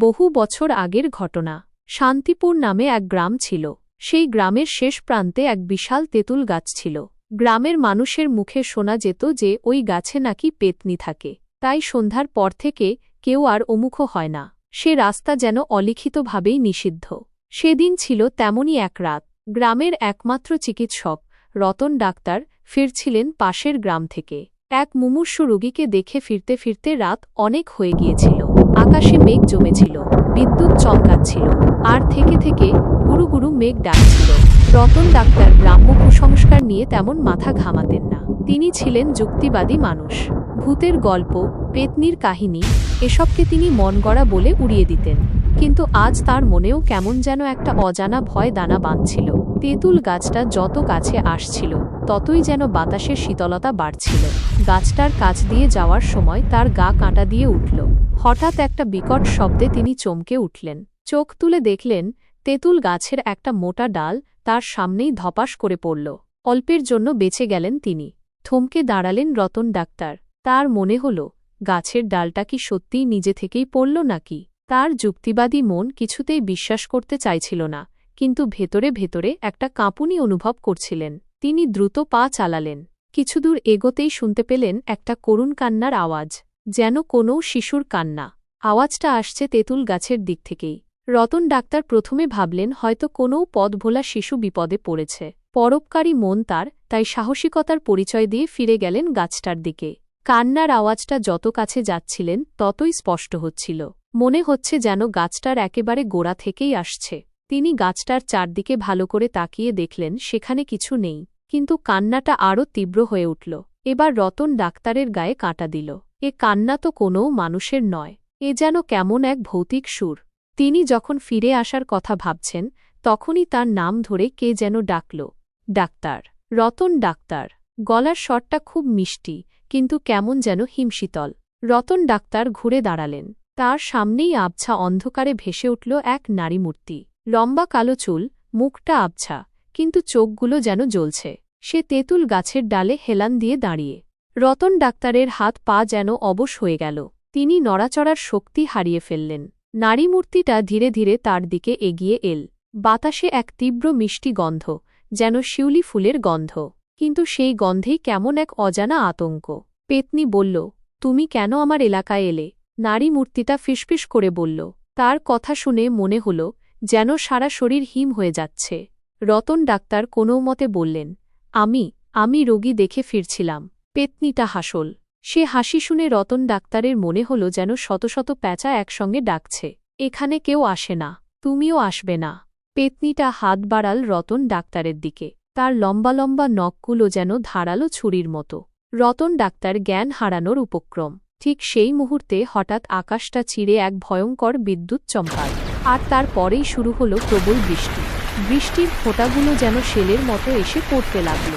বহু বছর আগের ঘটনা। শান্তিপুর নামে এক গ্রাম ছিল। সেই গ্রামের শেষ প্রান্তে এক বিশাল তেঁতুল গাছ ছিল। গ্রামের মানুষের মুখে শোনা যেত যে ওই গাছে নাকি পেতনি থাকে। তাই সন্ধ্যার পর থেকে কেউ আর অমুখ হয় না। সে রাস্তা যেন অলিখিতভাবেই নিষিদ্ধ। সেদিন ছিল তেমনই এক রাত। গ্রামের একমাত্র চিকিৎসক, রতন ডাক্তার, ফিরছিলেন পাশের গ্রাম থেকে। এক মুমূর্ষু রোগীকে দেখে ফিরতে ফিরতে রাত অনেক হয়ে গিয়েছিল। আকাশে মেঘ জমেছিল, বিদ্যুৎ চমকাচ্ছিল, আর থেকে থেকে গুরু গুরু মেঘ ডাকছিল। রতন ডাক্তার গ্রাম্য কুসংস্কার নিয়ে তেমন মাথা ঘামাতেন না। তিনি ছিলেন যুক্তিবাদী মানুষ। ভূতের গল্প, পেতনির কাহিনী, এসবকে তিনি মন গড়া বলে উড়িয়ে দিতেন। কিন্তু আজ তার মনেও কেমন যেন একটা অজানা ভয় দানা বাঁধছিল। তেঁতুল গাছটা যত কাছে আসছিল, ততই যেন বাতাসের শীতলতা বাড়ছিল। গাছটার কাছ দিয়ে যাওয়ার সময় তার গা কাঁটা দিয়ে উঠল। হঠাৎ একটা বিকট শব্দে তিনি চমকে উঠলেন। চোখ তুলে দেখলেন, তেঁতুল গাছের একটা মোটা ডাল তার সামনেই ধপাস করে পড়ল। অল্পের জন্য বেঁচে গেলেন তিনি। থমকে দাঁড়ালেন রতন ডাক্তার। তার মনে হল, গাছের ডালটা কি সত্যিই নিজে থেকেই পড়ল নাকি? তার যুক্তিবাদী মন কিছুতেই বিশ্বাস করতে চাইছিল না, কিন্তু ভেতরে ভেতরে একটা কাঁপুনি অনুভব করছিলেন। তিনি দ্রুত পা চালালেন। কিছুদূর এগোতেই শুনতে পেলেন একটা করুণ কান্নার আওয়াজ, যেন কোনো শিশুর কান্না। আওয়াজটা আসছে তেঁতুল গাছের দিক থেকেই। রতন ডাক্তার প্রথমে ভাবলেন হয়তো কোনো পদভোলা শিশু বিপদে পড়েছে। পরোপকারী মন তার, তাই সাহসিকতার পরিচয় দিয়ে ফিরে গেলেন গাছটার দিকে। কান্নার আওয়াজটা যত কাছে যাচ্ছিলেন, ততই স্পষ্ট হচ্ছিল। মনে হচ্ছে যেন গাছটার একেবারে গোড়া থেকেই আসছে। তিনি গাছটার চারদিকে ভালো করে তাকিয়ে দেখলেন, সেখানে কিছু নেই। কিন্তু কান্নাটা আরও তীব্র হয়ে উঠল। এবার রতন ডাক্তারের গায়ে কাঁটা দিল। এ কান্না তো কোনো মানুষের নয়। এ যেন কেমন এক ভৌতিক সুর। তিনি যখন ফিরে আসার কথা ভাবছেন, তখনই তার নাম ধরে কে যেন ডাকল। ডাক্তার। রতন ডাক্তার। গলার স্বরটা খুব মিষ্টি। কিন্তু কেমন যেন হিমশীতল। রতন ডাক্তার ঘুরে দাঁড়ালেন। তার সামনেই আবছা অন্ধকারে ভেসে উঠল এক নারী মূর্তি লম্বা কালো চুল, মুখটা আবছা, কিন্তু চোখগুলো যেন জ্বলছে। সে তেঁতুল গাছের ডালে হেলান দিয়ে দাঁড়িয়ে। রতন ডাক্তারের হাত পা যেন অবশ হয়ে গেল। তিনি নড়াচড়ার শক্তি হারিয়ে ফেললেন। নারী মূর্তিটা ধীরে ধীরে তার দিকে এগিয়ে এল। বাতাসে এক তীব্র মিষ্টি গন্ধ, যেন শিউলি ফুলের গন্ধ। কিন্তু সেই গন্ধেই কেমন এক অজানা আতঙ্ক। পেতনি বলল, তুমি কেন আমার এলাকায় এলে? নারী মূর্তিটা ফিসফিস করে বলল, তার কথা শুনে মনে হল যেন সারা শরীর হিম হয়ে যাচ্ছে। রতন ডাক্তার কোনো মতে বললেন, আমি আমি রোগী দেখে ফিরছিলাম। পেতনিটা হাসল। সে হাসি শুনে রতন ডাক্তারের মনে হল যেন শত শত প্যাঁচা একসঙ্গে ডাকছে, এখানে কেউ আসে না, তুমিও আসবে না। পেতনিটা হাত বাড়াল রতন ডাক্তারের দিকে। তার লম্বা লম্বা নখগুলো যেন ধারালো ছুরির মতো। রতন ডাক্তার জ্ঞান হারানোর উপক্রম। ঠিক সেই মুহূর্তে হঠাৎ আকাশটা চিরে এক ভয়ঙ্কর বিদ্যুৎ চমকাল। আর তার পরেই শুরু হলো প্রবল বৃষ্টি। বৃষ্টির ফোঁটাগুলো যেন শেলের মতো এসে পড়তে লাগল।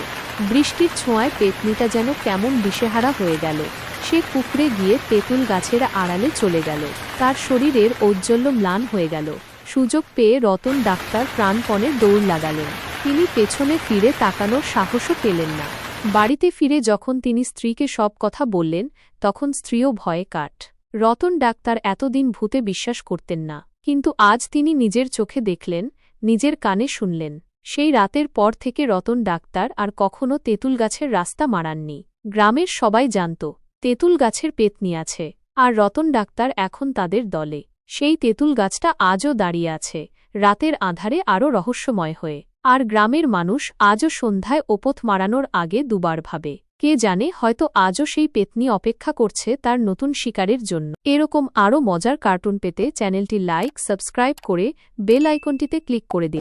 বৃষ্টির ছোঁয়ায় পেতনিটা যেন কেমন দিশেহারা হয়ে গেল। সে কুকড়ে গিয়ে তেঁতুল গাছের আড়ালে চলে গেল। তার শরীরের ঔজ্জ্বল্য ম্লান হয়ে গেল। সুযোগ পেয়ে রতন ডাক্তার প্রাণপণে দৌড় লাগালেন। তিনি পেছনে ফিরে তাকানোর সাহসও পেলেন না। বাড়িতে ফিরে যখন তিনি স্ত্রীকে সব কথা বললেন, তখন স্ত্রীও ভয়ে কাট রতন ডাক্তার এতদিন ভূতে বিশ্বাস করতেন না, কিন্তু আজ তিনি নিজের চোখে দেখলেন, নিজের কানে শুনলেন। সেই রাতের পর থেকে রতন ডাক্তার আর কখনো তেঁতুল গাছের রাস্তা মারাননি। গ্রামের সবাই জানত তেঁতুল গাছের পেতনি আছে, আর রতন ডাক্তার এখন তাদের দলে। সেই তেঁতুল গাছটা আজও দাঁড়িয়ে আছে, রাতের আধারে আরও রহস্যময় হয়ে। আর গ্রামের মানুষ আজও সন্ধ্যায় ওপথ মারানোর আগে দুবার ভাবে। কে জানে, হয়তো আজও সেই পেতনি অপেক্ষা করছে তার নতুন শিকারের জন্য। এরকম আরও মজার কার্টুন পেতে চ্যানেলটি লাইক, সাবস্ক্রাইব করে বেল আইকনটিতে ক্লিক করে দিন।